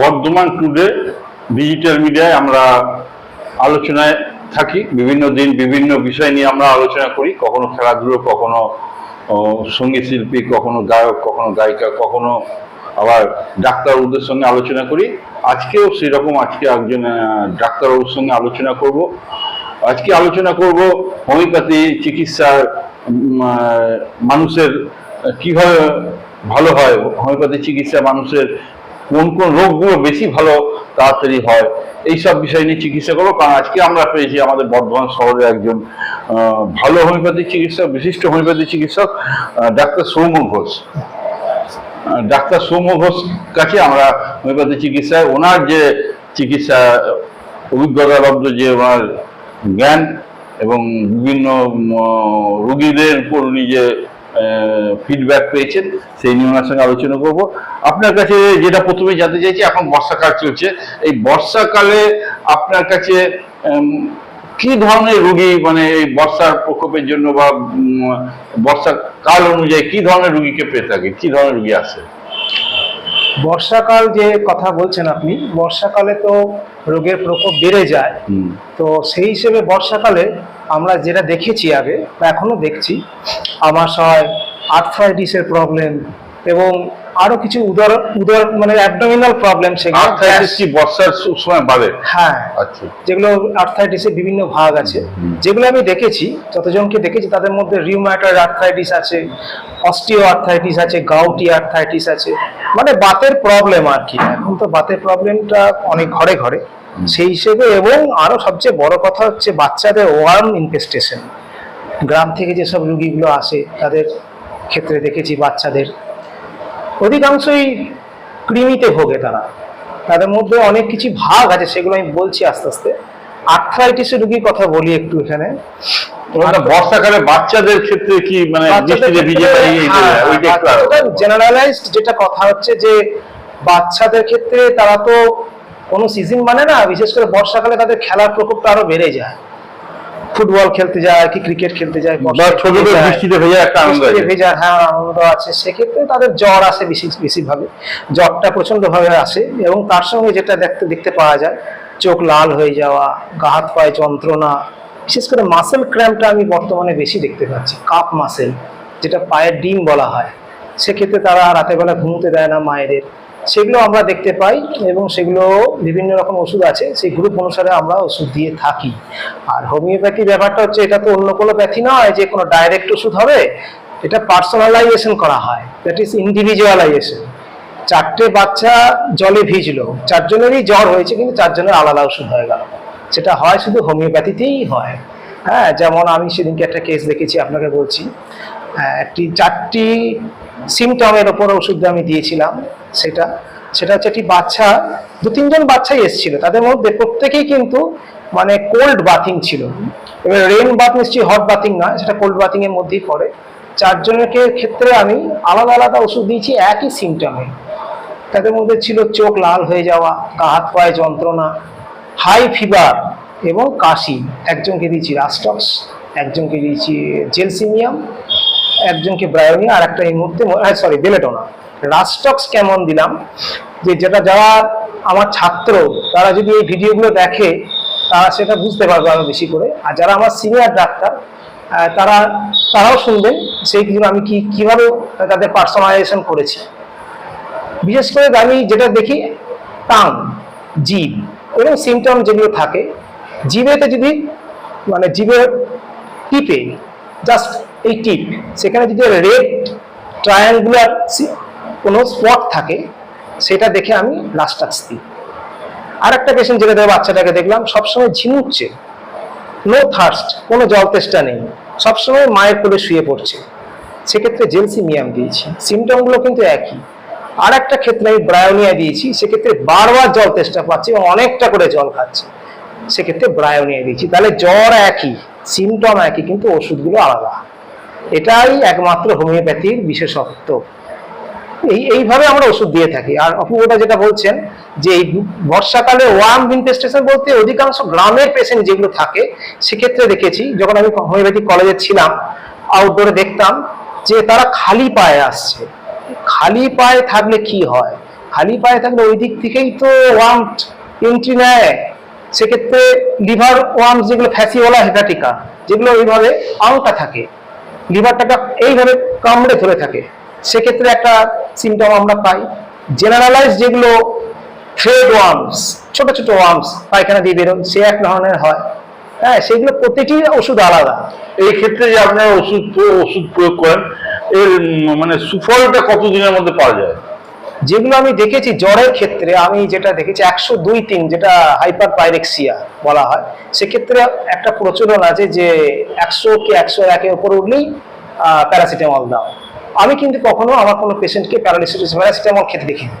Bardhaman today digital মিডিয়ায় আমরা আলোচনায় থাকি। বিভিন্ন দিন বিভিন্ন বিষয় নিয়ে আমরা আলোচনা করি। কখনো খেলাধুলো, কখনো সংগীত শিল্পী, কখনো গায়ক, কখনো গায়িকা, কখনো আবার ডাক্তারবাবুদের সঙ্গে আলোচনা করি। আজকেও সেরকম, আজকে একজন ডাক্তারবাবুর সঙ্গে আলোচনা করব। আজকে আলোচনা করব হোমিওপ্যাথি চিকিৎসার মানুষের কীভাবে ভালো হয়। হোমিওপ্যাথি চিকিৎসা মানুষের কোন কোন রোগগুলো বেশি ভালো তাড়াতাড়ি হয় এই সব বিষয় নিয়ে চিকিৎসা করব। কারণ আজকে আমরা পেয়েছি আমাদের বর্ধমান শহরে একজন ভালো হোমিওপ্যাথি চিকিৎসক, বিশিষ্ট হোমিওপ্যাথি চিকিৎসক ডাক্তার সৌম্য ঘোষ। ডাক্তার সৌম্য ঘোষ কাছে আমরা হোমিওপ্যাথি চিকিৎসায় ওনার যে চিকিৎসা, অভিজ্ঞতালব্ধ যে ওনার জ্ঞান এবং বিভিন্ন রোগীদের উপর উনি যে ফিডব্যাক পেয়েছেন, সেই নিয়ে ওনার সঙ্গে আলোচনা করব। আপনার কাছে যেটা প্রথমে জানতে চাইছি, এখন বর্ষাকাল চলছে। এই বর্ষাকালে আপনার কাছে কি ধরনের রুগী মানে এই বর্ষার প্রকোপের জন্য বা বর্ষাকাল অনুযায়ী কি ধরনের রুগীকে পেয়ে থাকে কি ধরনের রুগী আসে বর্ষাকাল যে কথা বলছেন আপনি বর্ষাকালে তো রোগের প্রকোপ বেড়ে যায়। তো সেই হিসেবে বর্ষাকালে আমরা যেটা দেখেছি আগে এখনও দেখছি আমাশয় আর্থ্রাইটিসের প্রবলেম এবং আরও কিছু উদর উদর মানে অ্যাবডোমিনাল প্রবলেম সেগুলো। আর্থ্রাইটিস কি বর্ষার সময় বাড়ে হ্যাঁ। আচ্ছা। যেগুলো আর্থ্রাইটিসের বিভিন্ন ভাগ আছে। যেগুলো আমি দেখেছি যতজনকে দেখেছি তাদের মধ্যে রিউম্যাটয়েড আর্থ্রাইটিস আছে অস্টিও আর্থ্রাইটিস আছে গাউটি আর্থ্রাইটিস আছে। মানে বাতের প্রবলেম আর কি। এখন তো বাতের প্রবলেমটা অনেক ঘরে ঘরে। সেই হিসেবে এবং আরও সবচেয়ে বড় কথা হচ্ছে বাচ্চাদের ওয়ার্ম ইনফেস্টেশন গ্রাম থেকে যেসব রুগীগুলো আসে তাদের ক্ষেত্রে দেখেছি বাচ্চাদের অধিকাংশই কৃমিতে ভোগে তারা। তাদের মধ্যে অনেক কিছু ভাগ আছে সেগুলো আমি বলছি আস্তে আস্তে। আর্থ্রাইটিসের রুগীর কথা বলি একটু এখানে। বর্ষাকালে বাচ্চাদের ক্ষেত্রে কি মানে যে, হ্যাঁ, জেনারেলাইজড যেটা কথা হচ্ছে যে বাচ্চাদের ক্ষেত্রে তারা তো কোনো সিজন মানে না বিশেষ করে বর্ষাকালে তাদের খেলার প্রকোপটা আরও বেড়ে যায়। ফুটবল খেলতে যায় কি ক্রিকেট খেলতে যায় ছোটদের বৃষ্টিতে ভেজা একটা আনন্দ আছে। ভেজা হ্যাঁ আনন্দ আছে। সেক্ষেত্রে তাদের জ্বর আসে বেশি বেশিরভাবে জ্বরটা প্রচন্ডভাবে আসে এবং তার সঙ্গে যেটা দেখতে দেখতে পাওয়া যায় চোখ লাল হয়ে যাওয়া গা হাত পায়ে যন্ত্রণা বিশেষ করে মাসেল ক্র্যাম্পটা আমি বর্তমানে বেশি দেখতে পাচ্ছি কাপ মাসেল যেটা পায়ের ডিম বলা হয়। সেক্ষেত্রে তারা রাতের বেলা ঘুমোতে দেয় না মায়েদের। সেগুলো আমরা দেখতে পাই এবং সেগুলো বিভিন্ন রকম ওষুধ আছে। সেই গ্রুপ অনুসারে আমরা ওষুধ দিয়ে থাকি। আর হোমিওপ্যাথি ব্যাপারটা হচ্ছে এটা তো অন্য কোনো ব্যাথি নয় যে কোনো ডাইরেক্ট ওষুধ হবে। এটা পার্সোনালাইজেশন করা হয়। দ্যাট ইজ ইন্ডিভিজুয়ালাইজেশন চারটে বাচ্চা জলে ভিজলো। চারজনেরই জ্বর হয়েছে কিন্তু চারজনের আলাদা ওষুধ হয়ে গেল। সেটা হয় শুধু হোমিওপ্যাথিতেই হয়। হ্যাঁ যেমন আমি সেদিনকে একটা কেস দেখেছি আপনাকে বলছি। হ্যাঁ, একটি চারটি সিমটমের ওপর ওষুধ আমি দিয়েছিলাম, সেটা সেটা হচ্ছে একটি বাচ্চা, দু তিনজন বাচ্চাই এসেছিল, তাদের মধ্যে প্রত্যেকেই কিন্তু মানে কোল্ড বাথিং ছিল। এবার রেন বাথ নিশ্চয়ই হট বাথিং নয়, সেটা কোল্ড বাথিং এর মধ্যেই পড়ে। চারজনের কে- ক্ষেত্রে আমি আলাদা আলাদা ওষুধ দিয়েছি একই সিমটমে তাদের মধ্যে ছিল চোখ লাল হয়ে যাওয়া গা হাত পায়ে যন্ত্রণা হাই ফিভার এবং কাশি। একজনকে দিয়েছি রাস্টক্স একজনকে দিয়েছি জেলসিমিয়াম একজনকে ব্রায়োনিয়া আর একটা এই মুহূর্তে সরি বেলেটোনা রাস্টক্স কেমন দিলাম? যে যেটা যারা আমার ছাত্র, তারা যদি এই ভিডিওগুলো দেখে, তারা সেটা বুঝতে পারবে আরও বেশি করে। আর যারা আমার সিনিয়র ডাক্তার তারা, তারাও শুনবেন সেই কিছু আমি কি, কীভাবে তাদের পার্সোনালাইজেশন করেছি। বিশেষ করে আমি যেটা দেখি, টান, জিভ এবং সিমটম যেগুলো থাকে, জিভেতে যদি মানে জিভের টিপে জাস্ট এই টিপ সেখানে যদি রেড ট্রায়াঙ্গুলার কোনো স্পট থাকে, সেটা দেখে আমি লাস্টাক্স দিই আর একটা পেশেন্ট যেটা দেখে বাচ্চাটাকে দেখলাম, সবসময় ঝিমুচ্ছে নো থার্স্ট কোনো জল তেষ্টা নেই। সবসময় মায়ের কোলে শুয়ে পড়ছে। সেক্ষেত্রে জেলসিমিয়াম দিয়েছি। সিমটমগুলো কিন্তু একই। আর একটা ক্ষেত্রে আমি ব্রায়োনিয়া দিয়েছি। সেক্ষেত্রে বারবার জল তেষ্টা পাচ্ছে এবং অনেকটা করে জল খাচ্ছে। সেক্ষেত্রে ব্রায়োনিয়া দিয়েছি। তাহলে জ্বর একই সিমটম একই, কিন্তু ওষুধগুলো আলাদা। এটাই একমাত্র হোমিওপ্যাথির বিশেষত্ব। এই, এইভাবে আমরা ওষুধ দিয়ে থাকি। আর অপূর্বতা যেটা বলছেন যে এই বর্ষাকালে ওয়ার্ম ইনফেস্টেশন বলতে অধিকাংশ গ্রামের পেশেন্ট যেগুলো থাকে, সেক্ষেত্রে দেখেছি, যখন আমি হোমিওপ্যাথিক কলেজে ছিলাম আউটডোরে দেখতাম যে তারা খালি পায়ে আসছে। খালি পায়ে থাকলে কি হয়? খালি পায়ে থাকলে ওই দিক থেকেই তো ওয়ার্ম এন্ট্রি নেয়। সেক্ষেত্রে লিভার ওয়ার্ম যেগুলো ফ্যাসিওলা হেপাটিকা যেগুলো ওইভাবে আলকা থাকে। লিভারটাকে এইভাবে কামড়ে ধরে থাকে। সেক্ষেত্রে একটা সিমটম আমরা পাই। জেনারেলাইজ যেগুলো থ্রেড ওয়ার্মস ছোট ছোট ওয়ার্মস পায়খানা দিয়ে বেরোন সে এক ধরনের হয়। হ্যাঁ সেগুলো প্রতিটি ওষুধ আলাদা। এই ক্ষেত্রে যে আপনারা ওষুধ ওষুধ প্রয়োগ করেন, এর মানে সুফলটা কতদিনের মধ্যে পাওয়া যায়? যেগুলো আমি দেখেছি জ্বরের ক্ষেত্রে, আমি যেটা দেখেছি, একশো দুই তিন যেটা হাইপার পাইরেক্সিয়া বলা হয়, সেক্ষেত্রে একটা প্রচলন আছে যে একশো কি একশো একের উপর উঠলেই প্যারাসিটামল দাও। আমি কিন্তু কখনো আমার কোনো পেশেন্টকে প্যারালিসিস প্যারাসিটামল খেতে দেখিনি।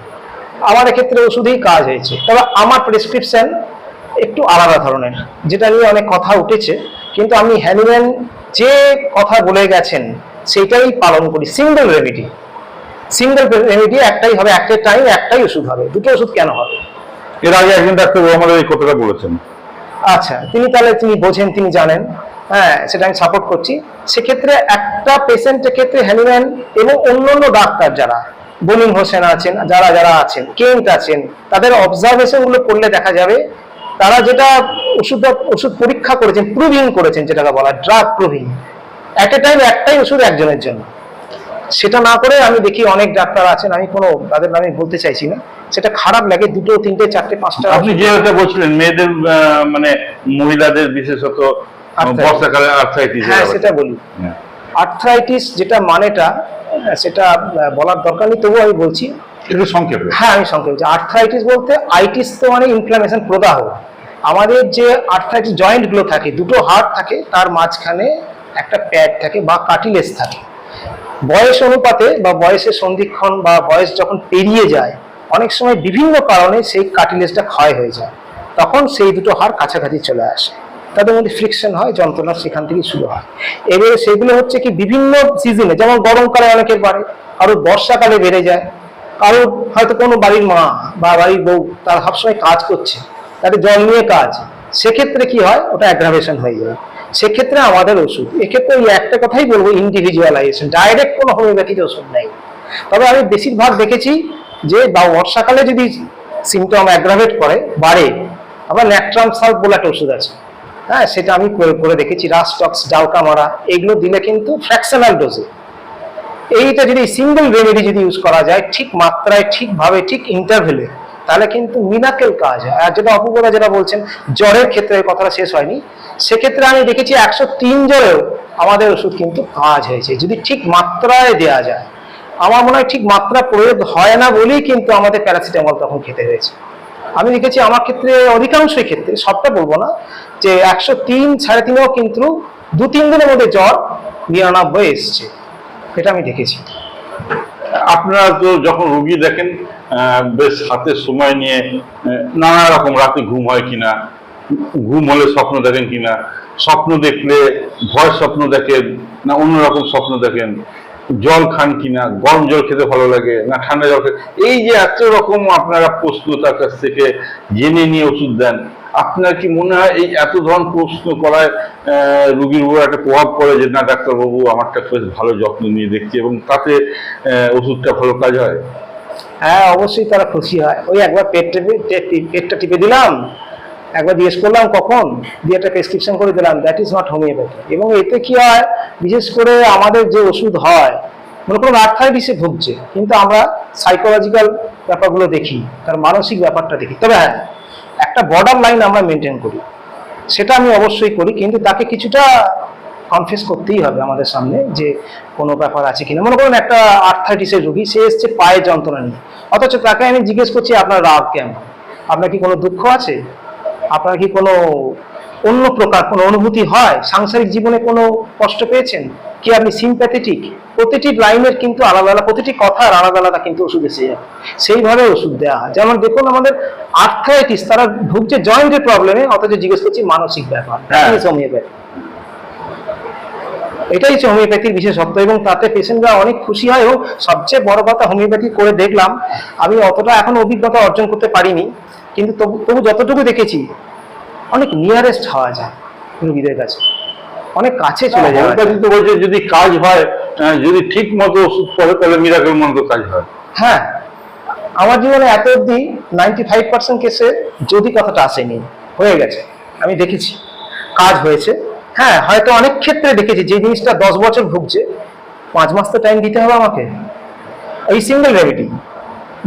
আমার এক্ষেত্রে ওষুধেই কাজ হয়েছে। তবে আমার প্রেসক্রিপশন একটু আলাদা ধরনের, যেটা নিয়ে অনেক কথা উঠেছে, কিন্তু আমি হ্যানিম্যান যে কথা বলে গেছেন, সেটাই পালন করি, সিঙ্গল রেমেডি। সিঙ্গেল রেমেডি একটাই হবে একটা টাইম একটাই ওষুধ হবে। দুটো ওষুধ কেন হবে? এর আগে একজন ডাক্তারবাবু আমাদের এই কথাটা বলেছেন। আচ্ছা তিনি তাহলে তিনি বোঝেন তিনি জানেন। হ্যাঁ সেটা আমি সাপোর্ট করছি। সেক্ষেত্রে একটা পেশেন্টের ক্ষেত্রে হ্যানিম্যান এবং অন্যান্য ডাক্তার যারা বলিন হোসেন আছেন যারা যারা আছেন কেন্ট আছেন তাদের অবজারভেশনগুলো করলে দেখা যাবে তারা যেটা ওষুধ ওষুধ পরীক্ষা করেছেন প্রুভিং করেছেন যেটাকে বলা drug proving at a time একটাই ওষুধ একজনের জন্য। সেটা না করে আমি দেখি অনেক ডাক্তার আছেন আমি কোনো তাদের নামে বলতে চাইছি না। সেটা খারাপ লাগে দুটো তিনটে চারটে পাঁচটা। আপনি যেটা বলছিলেন মেয়েদের মানে মহিলাদের বিশেষত. বর্ষাকালে আর্থাইটিস হ্যাঁ সেটা বলি। আর্থ্রাইটিস যেটা মানেটা সেটা বলার দরকার নেই তবুও আমি বলছি। একটু সংক্ষেপে। হ্যাঁ আমি সংক্ষেপে আর্থ্রাইটিস বলতে আইটিস তো মানে ইনফ্লামেশন প্রদাহ। আমাদের যে আর্থ্রাইটিস জয়েন্টগুলো থাকে দুটো হাড় থাকে তার মাঝখানে একটা প্যাড থাকে বা কাটিলেস থাকে। বয়স অনুপাতে বা বয়সের সন্ধিক্ষণ বা বয়স যখন পেরিয়ে যায়, অনেক সময় বিভিন্ন কারণে সেই কাটিলেসটা ক্ষয় হয়ে যায়। তখন সেই দুটো হাড় কাছাকাছি চলে আসে। তাদের মধ্যে ফ্রিকশন হয়, যন্ত্রণা সেখান থেকে শুরু হয়। এবারে সেগুলো হচ্ছে কি বিভিন্ন সিজনে যেমন গরমকালে অনেকের বাড়ে কারও বর্ষাকালে বেড়ে যায়। কারও হয়তো কোনো বাড়ির মা বা বাড়ির বউ, তার সবসময় কাজ করছে, তাদের জল নিয়ে কাজ। সেক্ষেত্রে কি হয়, ওটা অ্যাগ্রাভেশন হয়ে যায়। সেক্ষেত্রে আমাদের ওষুধ। এক্ষেত্রে ওই একটা কথাই বলব ইন্ডিভিজুয়ালাইজেশন ডাইরেক্ট কোনো হোমিওপ্যাথিক ওষুধ নেই। তবে আমি বেশিরভাগ দেখেছি যে, বা বর্ষাকালে যদি সিমটম অ্যাগ্রাভেট করে, বাড়ে, আবার ন্যাট্রাম সাল্ট বলে একটা ওষুধ আছে। হ্যাঁ সেটা আমি প্রয়োগ করে দেখেছি রাস্টক্স ডাউকা মারা এগুলো দিলে কিন্তু ফ্র্যাকশনাল ডোজে এইটা যদি সিঙ্গেল রেমেডি যদি ইউজ করা যায়, ঠিক মাত্রায় ঠিকভাবে ঠিক ইন্টারভেলে তাহলে কিন্তু মিনাকেল কাজ হয়। আর যেটা অপুপদা যেটা বলছেন, জ্বরের ক্ষেত্রে কথাটা শেষ হয়নি। সেক্ষেত্রে আমি দেখেছি একশো তিন জ্বরেও আমাদের ওষুধ কিন্তু কাজ হয়েছে। যদি ঠিক মাত্রায় দেওয়া যায়, আমার মনে হয় ঠিক মাত্রা প্রয়োগ হয় না বলেই কিন্তু আমাদের প্যারাসিটামল তখন খেতে হয়েছে। আমি দেখেছি আমার ক্ষেত্রে, অধিকাংশই ক্ষেত্রে, সবটা বলব না, যে একশো তিন সাড়ে তিনেও কিন্তু দু তিন দিনের মধ্যে জ্বর নিরানব্বই এসছে। এটা আমি দেখেছি। আপনারা তো যখন রুগী দেখেন বেশ হাতে সময় নিয়ে নানা রকম রাতে ঘুম হয় কিনা, ঘুম হলে স্বপ্ন দেখেন কিনা, স্বপ্ন দেখলে ভয় স্বপ্ন দেখেন, না অন্যরকম স্বপ্ন দেখেন, জল খান কিনা, গরম জল খেতে ভালো লাগে, না ঠান্ডা জল খেতে, এই যে এত রকম আপনারা প্রশ্ন তার কাছ থেকে জেনে নিয়ে ওষুধ দেন, আপনার কি মনে হয় এই এত ধরনের প্রশ্ন করায় রুগীর উপর একটা প্রভাব পড়ে যে, না, ডাক্তারবাবু, আমারটা বেশ ভালো যত্ন নিয়ে দেখছি এবং তাতে ওষুধটা ভালো কাজ হয়? হ্যাঁ অবশ্যই তারা খুশি হয়। ওই একবার পেট টেপে পেটটা টিপে দিলাম। একবার জিজ্ঞেস করলাম, কখন? দিয়ে একটা প্রেসক্রিপশন করে দিলাম দ্যাট ইজ নট হোমিওপ্যাথি এবং এতে কি হয়, বিশেষ করে আমাদের যে ওষুধ হয়, মনে করুন আর্থাইটিসে ভুগছে, কিন্তু আমরা সাইকোলজিক্যাল ব্যাপারগুলো দেখি, তার মানসিক ব্যাপারটা দেখি। তবে হ্যাঁ একটা বর্ডার লাইন আমরা মেনটেন করি। সেটা আমি অবশ্যই করি, কিন্তু তাকে কিছুটা কনফেস করতেই হবে আমাদের সামনে যে কোনো ব্যাপার আছে কিনা। মনে করুন একটা আর্থাইটিসের রোগী সে এসছে পায়ে যন্ত্রণা নিয়ে। অথচ তাকে আমি জিজ্ঞেস করছি আপনার রাগ কেমন? আপনার কি কোনো দুঃখ আছে? আপনার কি কোনো অন্য প্রকার কোনো অনুভূতি হয়? সাংসারিক জীবনে কোনো কষ্ট পেয়েছেন? কি আপনি সিম্প্যাথেটিক প্রতিটি লাইনের কিন্তু আলাদা আলাদা প্রতিটি কথার আলাদা আলাদা কিন্তু ওষুধ এসে যায়। সেইভাবে ওষুধ দেওয়া হয়। যেমন দেখুন আমাদের আর্থাইটিস তারা ভুগছে জয়েন্টের প্রবলেমে অথচ জিজ্ঞেস করছি মানসিক ব্যাপার হ্যাঁ। হোমিওপ্যাথি এটাই হচ্ছে হোমিওপ্যাথির বিশেষত্ব এবং তাতে পেশেন্টরা অনেক খুশি হয় এবং সবচেয়ে বড় কথা হোমিওপ্যাথি করে দেখলাম আমি অতটা এখন অভিজ্ঞতা অর্জন করতে পারিনি কিন্তু তবু যতটুকু দেখেছি অনেক নিয়ারেস্ট হওয়া যায় রুগীদের কাছে অনেক কাছে চলে যায়। তো বলছে যদি কাজ হয় যদি ঠিক মতো ওষুধ পড়ে তাহলে মিরাকেল মতো কাজ হয় হ্যাঁ আমার জীবনে এত অবধি নাইনটি ফাইভ পার্সেন্ট কেসে যদি কথাটা আসেনি হয়ে গেছে আমি দেখেছি কাজ হয়েছে হ্যাঁ হয়তো অনেক ক্ষেত্রে দেখেছি যে জিনিসটা দশ বছর ভুগছে পাঁচ মাস তো টাইম দিতে হবে আমাকে। এই সিঙ্গেল রেমেডি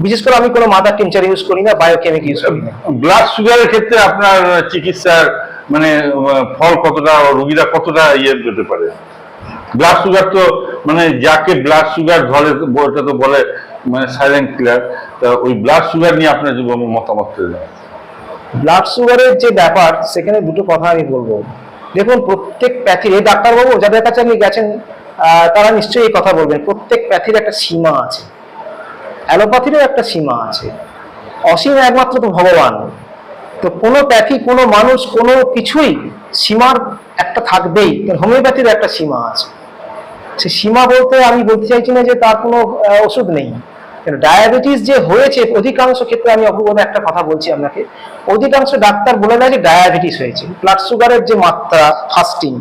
বিশেষ করে আমি কোনো মাদার টিনচার ইউজ করি না বায়োকেমিক ইউজ করি না। ব্লাড সুগারের ক্ষেত্রে আপনার চিকিৎসার মানে ফল কতটা রোগীরা কতটা ইয়ে পেতে পারে? ব্লাড সুগার তো মানে যাকে ব্লাড সুগার ধরে ওটা তো বলে মানে সাইলেন্ট কিলার তা ওই ব্লাড সুগার নিয়ে আপনার মতামত। ব্লাড সুগারের যে ব্যাপার সেখানে দুটো কথা আমি বলব। দেখুন, প্রত্যেক প্যাথির, এই ডাক্তারবাবু যাদের কাছে আপনি গেছেন তারা নিশ্চয়ই এই কথা বলবেন, প্রত্যেক প্যাথির একটা সীমা আছে। অ্যালোপ্যাথিরও একটা সীমা আছে। অসীম একমাত্র তো ভগবান। তো কোনো প্যাথি, কোনো মানুষ, কোনো কিছুই সীমার একটা থাকবেই হোমিওপ্যাথির একটা সীমা আছে। সে সীমা বলতে আমি বলতে চাইছি না যে তার কোনো ওষুধ নেই। ডায়াবেটিস যে হয়েছে, অধিকাংশ ক্ষেত্রে আমি অপূর্ব একটা কথা বলছি আপনাকে। অধিকাংশ ডাক্তার বলে দেয় যে ডায়াবেটিস হয়েছে। ব্লাড সুগারের যে মাত্রা ফাস্টিং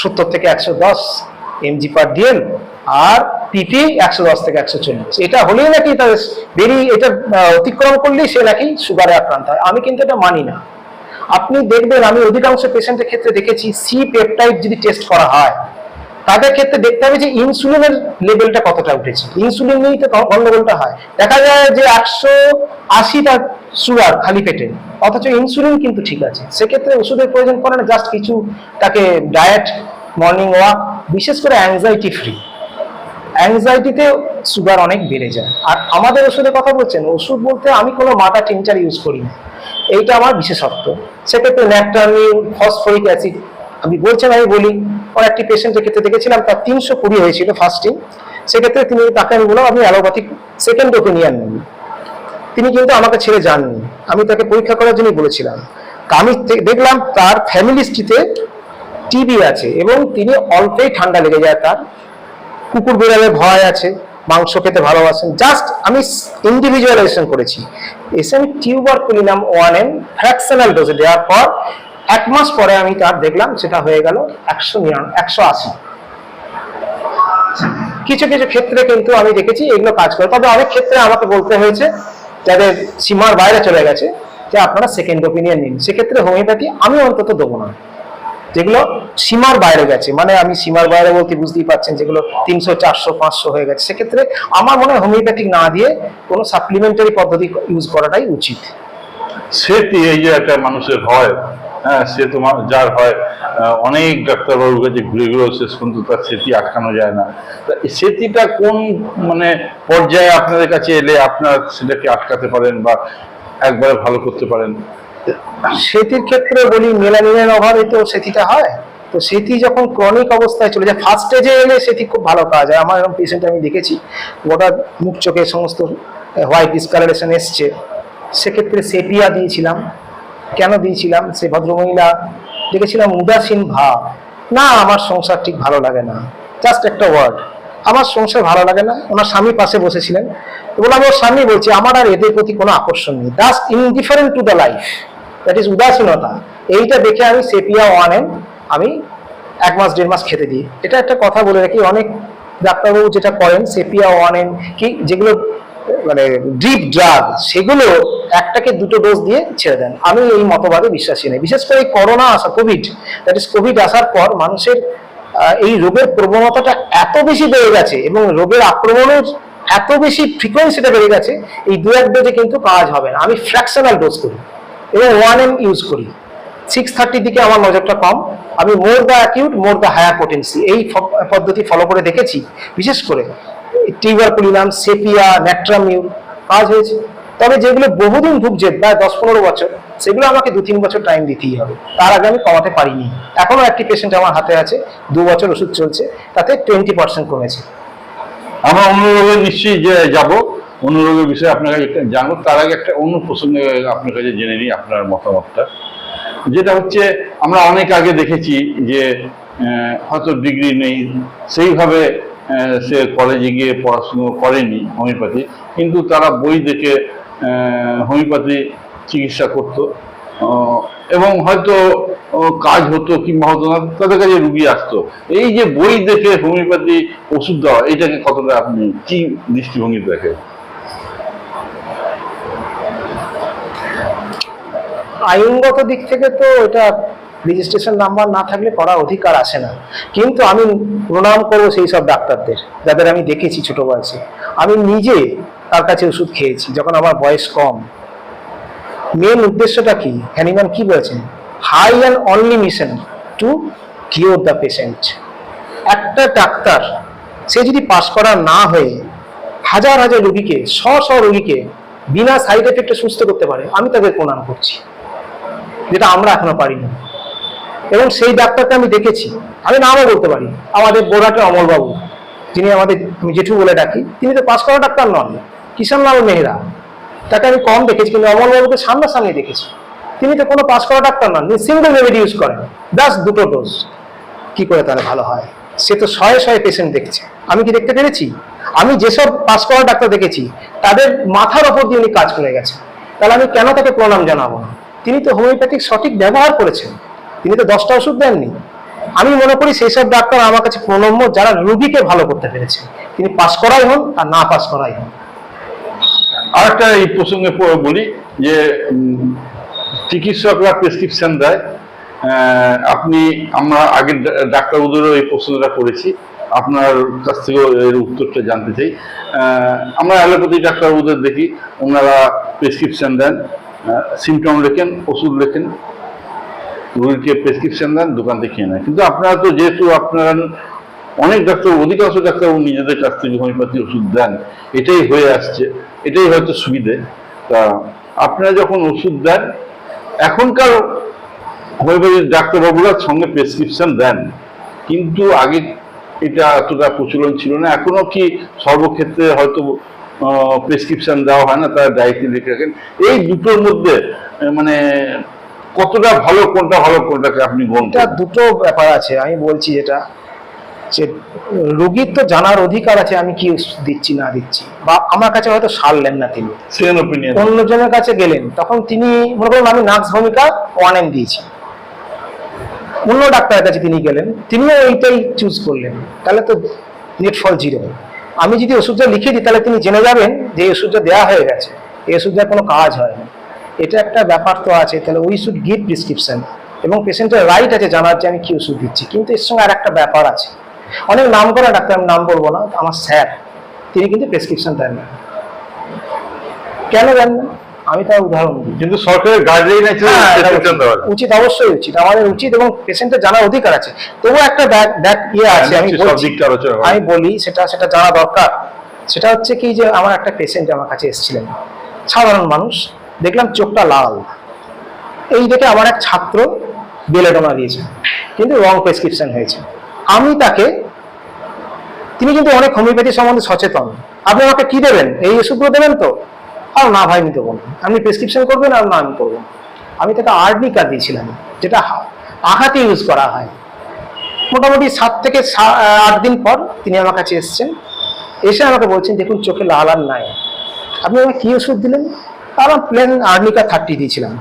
সত্তর থেকে একশো দশ এমজি পার ডিএম আর পিপি একশো দশ থেকে একশো চল্লিশ। এটা হলেই নাকি তার বেরিয়ে এটা অতিক্রম করলেই সে নাকি সুগারে আক্রান্ত হয়। আমি কিন্তু এটা মানি না। আপনি দেখবেন, আমি অধিকাংশ পেশেন্টের ক্ষেত্রে দেখেছি সি পেপটাইড যদি টেস্ট করা হয় তাদের ক্ষেত্রে দেখতে হবে যে ইনসুলিনের লেভেলটা কতটা উঠেছে। ইনসুলিন নিয়েই তো গন্ডগোলটা হয়। দেখা যায় যে একশো আশিটা সুগার খালি পেটে, অথচ ইনসুলিন কিন্তু ঠিক আছে। সেক্ষেত্রে ওষুধের প্রয়োজন পড়ে না জাস্ট কিছু তাকে ডায়েট মর্নিং ওয়াক বিশেষ করে অ্যাংজাইটি ফ্রি অ্যাংজাইটিতে সুগার অনেক বেড়ে যায়। আর আমাদের ওষুধের কথা বলছেন, ওষুধ বলতে আমি কোনো মাথা টিনচার ইউজ করি না। এইটা আমার বিশেষত্ব। সেক্ষেত্রে ন্যাকটামিন ফসফরিক অ্যাসিড আমি বলছেন আমি বলি ওর একটি পেশেন্টের ক্ষেত্রে দেখেছিলাম, তার তিনশো কুড়ি হয়েছিল ফার্স্টিং সেক্ষেত্রে তিনি তাকে আমি বললাম, আপনি অ্যালোপ্যাথিক সেকেন্ড ওপিনিয়ন নিন তিনি কিন্তু আমাকে ছেড়ে যাননি। আমি তাকে পরীক্ষা করার জন্য বলেছিলাম। আমি দেখলাম তার ফ্যামিলি হিস্ট্রিতে টিবি আছে এবং তিনি অল্পেই ঠান্ডা লেগে যায় তার। কুকুর বিড়ালের ভয় আছে, মাংস খেতে ভালোবাসেন। জাস্ট আমি ইন্ডিভিজুয়ালাইজেশন করেছি। এসে আমি tuberculinum one M fractional ডোজে দেওয়ার পর এক মাস পরে আমি তার দেখলাম, সেটা হয়ে গেল একশো একশো আশি। কিছু কিছু ক্ষেত্রে কিন্তু আমি দেখেছি এগুলো কাজ করে। তবে অনেক ক্ষেত্রে আমাকে বলতে হয়েছে, যাদের সীমার বাইরে চলে গেছে, যে আপনারা সেকেন্ড ওপিনিয়ন নিন। সেক্ষেত্রে হোমিওপ্যাথি আমি অন্তত দেবো না। যেগুলো সীমার বাইরে গেছে মানে আমি সীমার বাইরে বলতে বুঝতেই পারছেন, যেগুলো তিনশো, চারশো, পাঁচশো হয়ে গেছে। সেক্ষেত্রে আমার মনে হয় হোমিওপ্যাথিক না দিয়ে কোনো সাপ্লিমেন্টারি পদ্ধতি ইউজ করাটাই উচিত। সেটি এই যে একটা মানুষের হ্যাঁ সে তোমার, যার হয় অনেক ডাক্তারবাবুর কাছে ঘুরে ঘুরেও শেষ পর্যন্ত তার সেটি আটকানো যায় না। তা সেটিটা কোন মানে পর্যায়ে আপনাদের কাছে এলে আপনার সেটাকে আটকাতে পারেন বা একবারে ভালো করতে পারেন? সেতির ক্ষেত্রে বলি, মেলানিনের অভাবে তো সেতিটা হয়। তো সেতি যখন ক্রনিক অবস্থায় চলে যায় ফার্স্ট স্টেজে এলে সেটি খুব ভালো কাজ হয় আমার এরকম পেশেন্ট আমি দেখেছি, গোটা মুখ চোখে সমস্ত হোয়াইট ডিসকালারেশন এসছে। সেক্ষেত্রে সেপিয়া দিয়েছিলাম। কেন দিয়েছিলাম? সে ভদ্রমহিলা দেখেছিলাম উদাসীন ভাব। না, আমার সংসার ঠিক ভালো লাগে না। জাস্ট একটা ওয়ার্ড আমার সংসার ভালো লাগে না। ওনার স্বামী পাশে বসেছিলেন। এবং আমি ওর স্বামী বলছি, আমার আর এদের প্রতি কোনো আকর্ষণ নেই। Just indifferent to the life that is উদাসীনতা। এইটা দেখে আমি সেপিয়া ওয়ান আমি এক মাস, দেড় মাস খেতে দিই। এটা একটা কথা বলে রাখি। অনেক ডাক্তারবাবু যেটা করেন, সেপিয়া ওয়ান এম কি, যেগুলো মানে ড্রিপ ড্রাগ সেগুলো একটাকে দুটো ডোজ দিয়ে ছেড়ে দেন। আমি এই মতবাদে বিশ্বাসী নেই। বিশেষ করে এই করোনা আসা কোভিড দ্যাট ইজ কোভিড আসার পর মানুষের এই রোগের প্রবণতাটা এত বেশি বেড়ে গেছে এবং রোগের আক্রমণের এত বেশি ফ্রিকোয়েন্সিটা বেড়ে গেছে, এই দু এক ডোজে কিন্তু কাজ হবে না। আমি ফ্র্যাকশনাল ডোজ করি এবং ওয়ান এম ইউজ করি। সিক্স থার্টির দিকে আমার নজরটা কম। আমি more the acute more the higher potency এই পদ্ধতি ফলো করে দেখেছি। বিশেষ করে টিউবারকুলিনাম সেপিয়া ন্যাট্রামিউল কাজ হয়েছে। তবে যেগুলো বহুদিন ভুগছে, প্রায় দশ পনেরো বছর, সেগুলো আমাকে দু তিন বছর টাইম দিতেই হবে। তার আগে আমি কমাতে পারিনি। এখনও একটি পেশেন্ট আমার হাতে আছে, দু বছর ওষুধ চলছে, তাতে টোয়েন্টি পার্সেন্ট কমেছে। আমরা অনুরোধে নিশ্চয়ই যে যাব, অনুরোধের বিষয়ে আপনার কাছে জানব। তার আগে একটা অন্য প্রসঙ্গে আপনার কাছে জেনে নিই আপনার মতামতটা। যেটা হচ্ছে, আমরা অনেক আগে দেখেছি যে হয়তো ডিগ্রি নেই, সেইভাবে সে কলেজে গিয়ে পড়াশুনো করেনি হোমিওপ্যাথি কিন্তু তারা বই দেখে হোমিওপ্যাথি চিকিৎসা করত। এবং হয়তো কাজ হতো কিংবা হতো না, তাদের কাছে রুগী আসতো। এই যে বই দেখে হোমিওপ্যাথি ওষুধ দেওয়া, এটাকে কতটা আপনি কি দৃষ্টিভঙ্গি দেখেন? আইনগত দিক থেকে তো এটা রেজিস্ট্রেশন নাম্বার না থাকলে করার অধিকার আসে না। কিন্তু আমি প্রণাম করব সেই সব ডাক্তারদের, যাদের আমি দেখেছি ছোট বয়সে। আমি নিজে তার কাছে ওষুধ খেয়েছি, যখন আমার বয়স কম। মেন উদ্দেশ্যটা কি? হ্যানিম্যান কি বলেছেন? High and only mission to cure the patient. একটা ডাক্তার, সে যদি পাশ করা না হয়ে হাজার হাজার রোগীকে, শ শ রোগীকে বিনা সাইড এফেক্টে সুস্থ করতে পারে, আমি তাদের প্রণাম করছি। যেটা আমরা এখনও পারিনি। এবং সেই ডাক্তারকে আমি দেখেছি। আমি নামও বলতে পারি। আমাদের বোরাটে অমলবাবু, যিনি আমাদের, আমি জেঠু বলে ডাকি, তিনি তো পাশ করা ডাক্তার নন কিষানলাল মেহরা। তাকে আমি কম দেখেছি, কিন্তু অমলবাবুকে সামনাসামনি দেখেছি। তিনি তো কোনো পাস করা ডাক্তার নন, তিনি সিঙ্গেল রেমেডি ইউজ করেন। জাস্ট দুটো ডোজ কি করে তাহলে ভালো হয়? সে তো শয়ে শয়ে পেশেন্ট দেখছে। আমি কি দেখতে পেরেছি? আমি যেসব পাস করা ডাক্তার দেখেছি, তাদের মাথার ওপর দিয়ে উনি কাজ করে গেছে তাহলে আমি কেন তাকে প্রণাম জানাব তিনি তো হোমিওপ্যাথিক সঠিক ব্যবহার করেছেন। তিনি তো দশটা ওষুধ দেননি। আমি মনে করি সেই সব ডাক্তার আমার কাছে প্রণম্য যারা রোগীকে ভালো করতে পেরেছে। তিনি পাস করাই হন আর না পাস করাই হন আরেকটা এই প্রসঙ্গে বলি যে চিকিৎসকরা প্রেসক্রিপশন দেয়। আপনি, আমরা আগের ডাক্তারবাবুদেরও এই প্রশ্নটা করেছি আপনার কাছ থেকেও এর উত্তরটা জানতে চাই। আমরা অ্যালোপ্যাথি ডাক্তারবাবুদের দেখি, ওনারা প্রেসক্রিপশন দেন। সিমটম লেখেন, ওষুধ লেখেন। রোগীকে প্রেসক্রিপশন দেন, দোকান থেকে কিনে নেয়। কিন্তু আপনারা তো যেহেতু আপনারা অনেক ডাক্তার, অধিকাংশ ডাক্তারবাবু নিজেদের কাছ থেকে হোমিওপ্যাথি ওষুধ দেন, এটাই হয়ে আসছে। এটাই হয়তো সুবিধে। তা আপনারা যখন ওষুধ দেন, এখনকার হোমিওপ্যাথি ডাক্তারবাবুরা সঙ্গে প্রেসক্রিপশন দেন। কিন্তু আগে এটা এতটা প্রচলন ছিল না। এখনও কি সর্বক্ষেত্রে হয়তো প্রেসক্রিপশন দেওয়া হয় না, তারা ডায়েরি লিখে রাখেন? এই দুটোর মধ্যে মানে কতটা ভালো কোনটা ভালো কোনটাকে আপনি এটা দুটো ব্যাপার আছে আমি বলছি যেটা যে রোগীর তো জানার অধিকার আছে আমি কি দিচ্ছি না দিচ্ছি। বা আমার কাছে হয়তো সারলেন না তিনি। অন্যজনের কাছে গেলেন তখন তিনি মনে করুন আমি নাক্স ভূমিকা ওয়ান এম দিয়েছি। অন্য ডাক্তারের কাছে তিনি গেলেন তিনিও এইটাই চুজ করলেন। তাহলে তো নেট ফল জিরো আমি যদি ওষুধটা লিখে দিই তাহলে তিনি জেনে যাবেন যে এই ওষুধটা দেওয়া হয়ে গেছে। এই ওষুধটার কোনো কাজ হয় না। এটা একটা ব্যাপার তো আছে তাহলে উই শুড গিভ প্রেসক্রিপশন এবং পেশেন্টের রাইট আছে জানার যে আমি কি ওষুধ দিচ্ছি কিন্তু এর সঙ্গে আর একটা ব্যাপার আছে। অনেক নাম করা ডাক্তার আমি নাম বলব না আমার স্যার তিনি কিন্তু প্রেসক্রিপশন দেন না। কেন দেন না? আমি তার উদাহরণ দিই। কিন্তু সরকারের গাইডলাইন আছে হ্যাঁ, উচিত। অবশ্যই উচিত। আমাদের উচিত এবং পেশেন্টের জানার অধিকার আছে। তবুও একটা ব্যাক ইয়ে আছে আমি বলছি। আলোচনা আমি বলি সেটা সেটা জানা দরকার। সেটা হচ্ছে কি যে আমার একটা পেশেন্ট আমার কাছে এসেছিলেন। সাধারণ মানুষ। দেখলাম চোখটা লাল। এই দেখে আমার এক ছাত্র বেলেডোনা দিয়েছে, কিন্তু রং প্রেসক্রিপশন হয়েছে। আমি তাকে, তিনি কিন্তু অনেক হোমিওপ্যাথি সম্বন্ধে সচেতন। আপনি আমাকে কি দেবেন? এই ওষুধগুলো দেবেন তো? আর না ভাই, আমি দেবো না। আপনি প্রেসক্রিপশন করবেন আর না আমি করব আমি তাকে আর্নিকা দিয়েছিলাম, যেটা আঘাতে ইউজ করা হয়। মোটামুটি সাত থেকে আট দিন পর তিনি আমার কাছে এসেছেন। এসে আমাকে বলছেন, দেখুন, চোখে লাল আর নাই। আপনি আমাকে কি ওষুধ দিলেন? আমার প্লেন আর্নিকা থার্টি দিয়েছিলাম।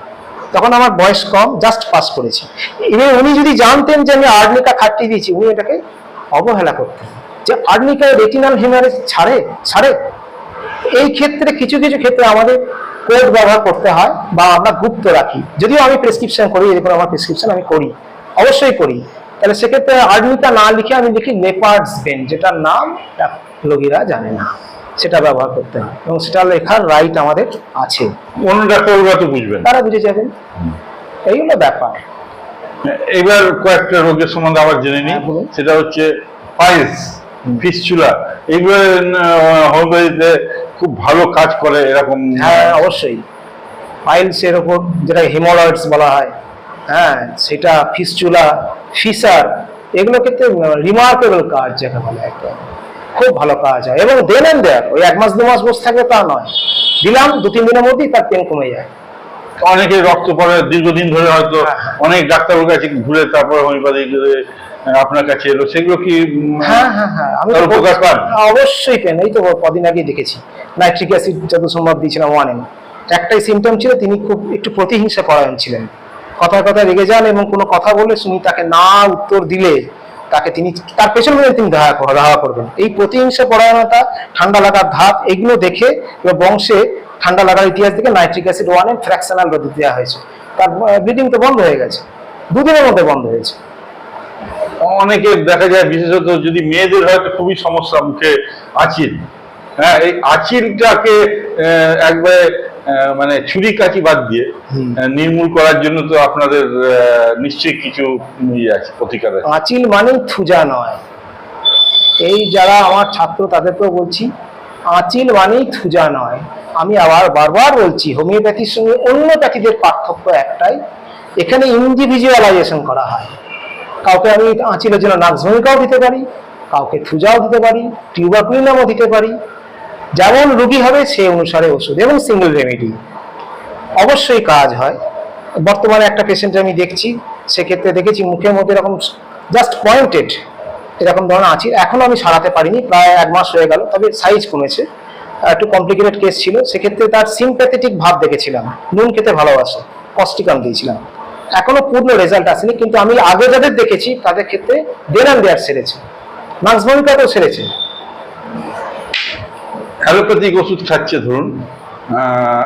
তখন আমার বয়স কম জাস্ট পাস করেছি। এবার উনি যদি জানতেন যে আমি আর্নিকা থার্টি দিয়েছি, উনি এটাকে অবহেলা করতেন। যে আর্নিকা রেটিনাল হিমারেজ ছাড়ে ছাড়ে? এই ক্ষেত্রে কিছু কিছু ক্ষেত্রে আমাদের কোড ব্যবহার করতে হয় বা আমরা গুপ্ত রাখি। যদিও আমি প্রেসক্রিপশন করি, এরকম আমার প্রেসক্রিপশন আমি করি। অবশ্যই করি। তাহলে সেক্ষেত্রে আর্নিকা না লিখে আমি লিখি লেপার্ডস বেন যেটার নাম রোগীরা জানে না। সেটা ব্যবহার করতে হয় এবং সেটা লেখার রাইট আমাদের আছে। তো বুঝবেন। তারা বুঝে যাবেন। এই হলো ব্যাপার। এবার কয়েকটা রোগের সম্বন্ধে আবার জেনে নিই। হ্যাঁ, সেটা হচ্ছে পাইলস ফিসচুলা। এগুলো হোমিওপ্যাথিতে খুব ভালো কাজ করে এরকম। হ্যাঁ অবশ্যই। পাইলসের ওপর যেটা হিমোলয়েডস বলা হয় হ্যাঁ সেটা ফিসচুলা ফিসার এগুলো ক্ষেত্রে রিমার্কেবল কাজ যেটা বলে একদম। খুব ভালো কাজ হয় এবং দেন এন্ড দেয়ার ওই এক মাস দু মাস বসে থাকবে তা নয়। দিলাম দু তিন দিনের মধ্যেই তার পেন কমে যায়। অনেকে রক্ত পড়ে দীর্ঘদিন ধরে হয়তো হ্যাঁ। অনেক ডাক্তারের কাছে ঘুরে তারপর হোমিওপ্যাথি আপনার কাছে এলো। সেগুলো কি হ্যাঁ হ্যাঁ হ্যাঁ। আমি তার পান? অবশ্যই পেন এই তো কদিন আগে দেখেছি। নাইট্রিক অ্যাসিড যত সম্ভব দিয়েছিলাম ওয়ান এম একটাই সিমটম ছিল তিনি খুব একটু প্রতিহিংসা পরায়ণ ছিলেন। কথায় কথায় রেগে যান এবং কোনো কথা বললে শুনি তাকে না উত্তর দিলে তাকে তিনি, তার পেছন পেছনে তিনি ধাওয়া কর- ধাওয়া করবেন। এই প্রতিহিংসা, পরায়ণতা, ঠান্ডা লাগার ধাপ, এগুলো দেখে বংশে ঠান্ডা লাগার ইতিহাস থেকে নাইট্রিক অ্যাসিড ওয়ান ফ্র্যাকশনাল রোদ দেওয়া হয়েছে। তার ব্লিডিং তো বন্ধ হয়ে গেছে। দুদিনের মধ্যে বন্ধ হয়েছে। অনেকে দেখা যায়, বিশেষত যদি মেয়েদের হয়তো খুবই সমস্যা মুখে আচিল হ্যাঁ এই আচিলটাকে একবারে মানে ছুরি কাচি বাদ দিয়ে নির্মূল করার জন্য তো আপনাদের নিশ্চয়ই কিছু ইয়ে আছে প্রতিকার আছে। আঁচিল মানেই থুজা নয়। এই যারা আমার ছাত্র তাদেরকেও বলছি আঁচিল মানেই থুজা নয়। আমি আবার বারবার বলছি হোমিওপ্যাথির সঙ্গে অন্য প্যাথিদের পার্থক্য একটাই এখানে ইন্ডিভিজুয়ালাইজেশন করা হয়। কাউকে আমি আঁচিলের জন্য নাক্সভূমিকাও দিতে পারি কাউকে থুজাও দিতে পারি টিউবাকুলিনামও দিতে পারি যেমন রুগী হবে সে অনুসারে ওষুধ এবং সিঙ্গেল রেমেডি অবশ্যই কাজ হয়। বর্তমানে একটা পেশেন্ট আমি দেখছি, সেক্ষেত্রে দেখেছি মুখের মধ্যে এরকম জাস্ট পয়েন্টেড এরকম ধরনের আছি এখনও আমি সারাতে পারিনি, প্রায় এক মাস হয়ে গেল, তবে সাইজ কমেছে। একটু কমপ্লিকেটেড কেস ছিল, সেক্ষেত্রে তার সিম্প্যাথেটিক ভাব দেখেছিলাম। নুন খেতে ভালোবাসে কস্টিকাম দিয়েছিলাম। এখনও পূর্ণ রেজাল্ট আসেনি, কিন্তু আমি আগে যাদের দেখেছি, তাদের ক্ষেত্রে দেন অ্যান্ড দেয়ার সেরেছে। নাক্সভূমিকাতেও সেরেছে। অ্যালোপ্যাথিক ওষুধ খাচ্ছে, ধরুন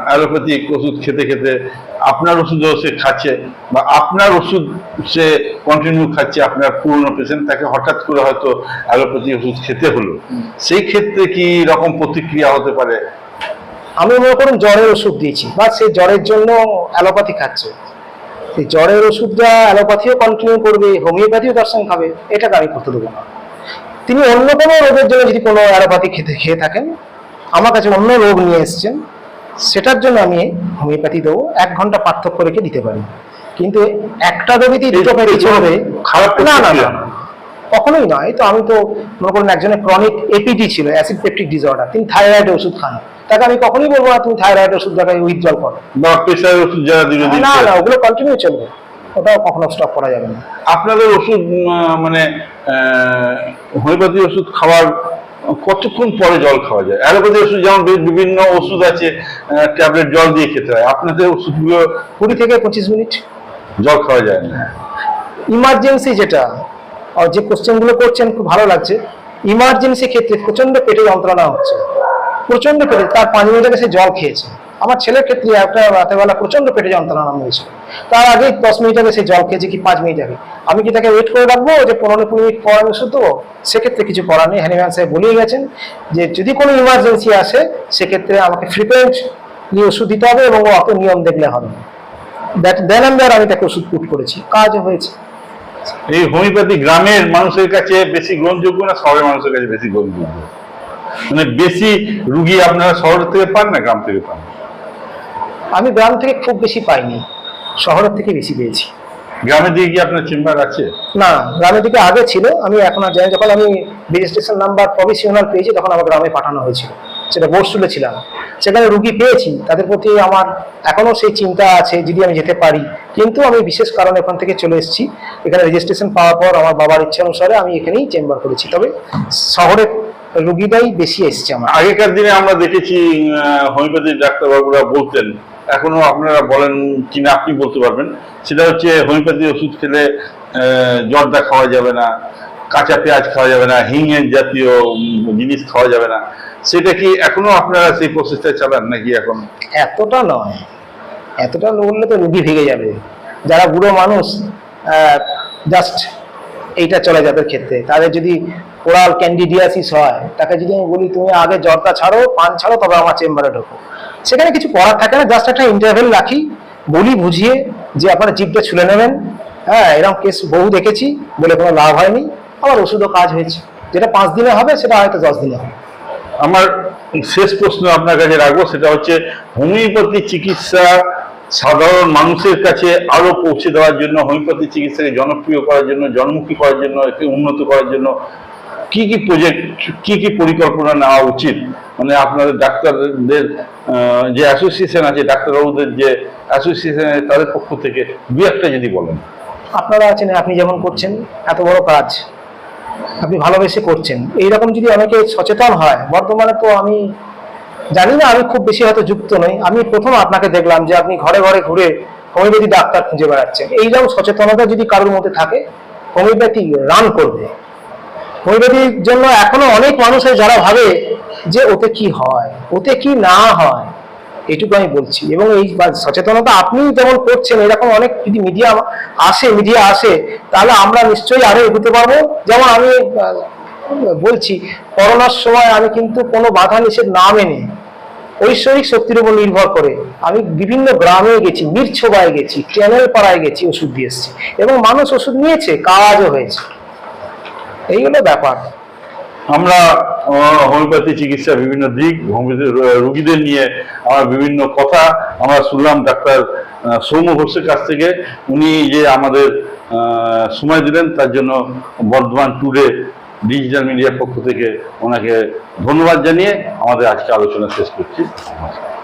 অ্যালোপ্যাথিক ওষুধ খেতে খেতে আপনার ওষুধও সে খাচ্ছে বা আপনার ওষুধ সে কন্টিনিউ খাচ্ছে, আপনার পুরনো পেশেন্ট তাকে হঠাৎ করে হয়তো অ্যালোপ্যাথি ওষুধ খেতে হলো। সেই ক্ষেত্রে কি রকম প্রতিক্রিয়া হতে পারে? আমি মনে করুন জ্বরের ওষুধ দিয়েছি, বা সে জ্বরের জন্য অ্যালোপ্যাথি খাচ্ছে। সেই জ্বরের ওষুধটা অ্যালোপ্যাথিও কন্টিনিউ করবে, হোমিওপ্যাথিও তার সঙ্গে খাবে এটাকে আমি করতে দেবো না। তিনি অন্য কোনো রোগের জন্য যদি কোনো অ্যালোপ্যাথি খেতে, খেয়ে থাকেন আমার কাছে অন্য রোগ নিয়ে এসছেন সেটার জন্য আমি হোমিওপ্যাথি দেবো। এক ঘণ্টা পার্থক্য রেখে দিতে পারি। কিন্তু একটা রোগীতেই দুটো প্যাথি চলবে খারাপ না না। না কখনোই নয়। তো আমি তো মনে করুন একজনের ক্রনিক এপিডি ছিল অ্যাসিড পেপটিক ডিসঅর্ডার তিনি থাইরয়েড ওষুধ খান। তাকে আমি কখনোই বলব না তুমি থাইরয়েড ওষুধ দেখাই উইথড্রল করো। বা প্রেশার ওষুধ যারা দিন না না ওগুলো কন্টিনিউ চলবে। ওটাও কখনো স্টপ করা যাবে না। আপনাদের ওষুধ মানে হোমিওপ্যাথি ওষুধ খাওয়ার কতক্ষণ পরে জল খাওয়া যায়? অ্যালোপ্যাথি ওষুধ যেমন বিভিন্ন ওষুধ আছে ট্যাবলেট জল দিয়ে খেতে হয়। আপনাদের ওষুধগুলো কুড়ি থেকে পঁচিশ মিনিট? জল খাওয়া যায় না। ইমার্জেন্সি যেটা যে কোশ্চেনগুলো করছেন, খুব ভালো লাগছে। ইমার্জেন্সি ক্ষেত্রে প্রচণ্ড পেটে যন্ত্রণা হচ্ছে। প্রচণ্ড পেটে, তার পাঁচ মিনিট আগে সে জল খেয়েছে। আমার ছেলের ক্ষেত্রে একটা রাতেবেলা প্রচণ্ড পেটে যন্ত্রণা নাম হয়েছে। তার আগে দশ মিনিট আগে সে জল খেয়েছে কি পাঁচ মিনিট আগে। আমি কি তাকে ওয়েট করে রাখব যে পনেরো কুড়ি মিনিট পর আমি ওষুধ দেবো সেক্ষেত্রে কিছু করার নেই। হ্যানিম্যান সাহেব বলেই গেছেন যে যদি কোনো ইমার্জেন্সি আসে, সেক্ষেত্রে আমাকে ফ্রিকুয়েন্ট নিয়ে ওষুধ দিতে হবে এবং অত নিয়ম দেখলে হবে না। দ্যাট দেন অ্যান্ড আমি তাকে ওষুধ পুট করেছি। কাজ হয়েছে। এই হোমিওপ্যাথি গ্রামের মানুষের কাছে বেশি গ্রহণযোগ্য না শহরের মানুষের কাছে বেশি গ্রহণযোগ্য? মানে বেশি রুগী আপনারা শহর থেকে পান না গ্রাম থেকে পান? আমি গ্রাম থেকে খুব বেশি পাইনি শহরের থেকে বেশি পেয়েছি। গ্রামের দিকে কি আপনার চেম্বার আছে? না গ্রামের দিকে আগে ছিল আমি এখন আর জানি যখন আমি রেজিস্ট্রেশন নাম্বার প্রভিশনাল পেয়েছি তখন আমার গ্রামে পাঠানো হয়েছিল। সেটা বোর্ডসুলে ছিলাম। সেখানে রুগী পেয়েছি তাদের প্রতি আমার এখনও সেই চিন্তা আছে যদি আমি যেতে পারি। কিন্তু আমি বিশেষ কারণে এখান থেকে চলে এসেছি। এখানে রেজিস্ট্রেশন পাওয়ার পর আমার বাবার ইচ্ছা অনুসারে আমি এখানেই চেম্বার করেছি। তবে শহরে রুগীটাই বেশি এসছে আমার। আগেকার দিনে আমরা দেখেছি হোমিওপ্যাথি ডাক্তারবাবুরা বলতেন এখনও আপনারা বলেন কিনা আপনি বলতে পারবেন। সেটা হচ্ছে হোমিওপ্যাথি ওষুধ খেলে জর্দা খাওয়া যাবে না, কাঁচা পেঁয়াজ খাওয়া যাবে না হিঙের জাতীয় জিনিস খাওয়া যাবে না। সেটা কি এখনও আপনারা সেই প্রসেসটা চালান নাকি এখন? এতটা নয়। এতটা বললে তো রুগী ভেঙে যাবে। যারা বুড়ো মানুষ জাস্ট এইটা চলে যাদের ক্ষেত্রে। তাদের যদি ওরাল ক্যান্ডিডিয়াসিস হয়, তাকে যদি আমি বলি, তুমি আগে জ্বরটা ছাড়ো, পান ছাড়ো, তবে আমার চেম্বারে ঢোকো। সেখানে কিছু করার থাকে না জাস্ট একটা ইন্টারভেল রাখি, বলি, বুঝিয়ে, যে আপনারা জিভটা ছুলে নেবেন। হ্যাঁ এরকম কেস বহু দেখেছি, বলে কোনো লাভ হয়নি। আমার ওষুধও কাজ হয়েছে। যেটা পাঁচ দিনে হবে, সেটা হয়তো দশ দিনে হবে। আমার শেষ প্রশ্ন আপনার কাছে রাখব, সেটা হচ্ছে, হোমিওপ্যাথি চিকিৎসা সাধারণ মানুষের কাছে আরও পৌঁছে দেওয়ার জন্য, হোমিওপ্যাথি চিকিৎসাকে জনপ্রিয় করার জন্য, জনমুখী করার জন্য একে উন্নত করার জন্য কি কি প্রজেক্ট কি কি পরিকল্পনা নেওয়া উচিত? মানে আপনাদের ডাক্তারদের যে অ্যাসোসিয়েশন আছে, ডাক্তারবাবুদের যে অ্যাসোসিয়েশন তাদের পক্ষ থেকে দু একটা যদি বলেন। আপনারা আছেন, আপনি যেমন করছেন, এত বড় কাজ আপনি ভালোবেসে করছেন। এইরকম যদি অনেকে সচেতন হয়, বর্তমানে তো আমি জানি না, আমি খুব বেশি হয়তো যুক্ত নই। আমি প্রথম আপনাকে দেখলাম যে আপনি ঘরে ঘরে ঘুরে হোমিওপ্যাথি ডাক্তার খুঁজে বেড়াচ্ছেন। এইরকম সচেতনতা যদি কারোর মধ্যে থাকে, হোমিওপ্যাথি রান করবে। হোমিওপ্যাথির জন্য এখনও অনেক মানুষ যারা ভাবে যে ওতে কি হয়, ওতে কি না হয়, এটুকু আমি বলছি। এবং এই সচেতনতা আপনি যেমন করছেন, এরকম অনেক যদি মিডিয়া আসে মিডিয়া আসে, তাহলে আমরা নিশ্চয়ই আরও এগোতে পারব। যেমন আমি বলছি, করোনার সময় আমি কিন্তু কোনো বাধা নিষেধ না মেনে ঐশ্বরিক শক্তির উপর নির্ভর করে আমি বিভিন্ন গ্রামে গেছি, মিরছোবায় গেছি চ্যানেল পাড়ায় গেছি, ওষুধ দিয়ে এসেছি। এবং মানুষ ওষুধ নিয়েছে, কাজও হয়েছে। এই হলো ব্যাপার। আমরা হোমিওপ্যাথি চিকিৎসা বিভিন্ন দিক, হোমিওপ্যাথি রো- নিয়ে আমরা বিভিন্ন কথা আমরা শুনলাম ডাক্তার সৌম্য ঘোষের কাছ থেকে। উনি যে আমাদের সময় দিলেন, তার জন্য বর্ধমান ট্যুরে ডিজিটাল মিডিয়ার পক্ষ থেকে ওনাকে ধন্যবাদ জানিয়ে আমাদের আজকে আলোচনা শেষ করছি। নমস্কার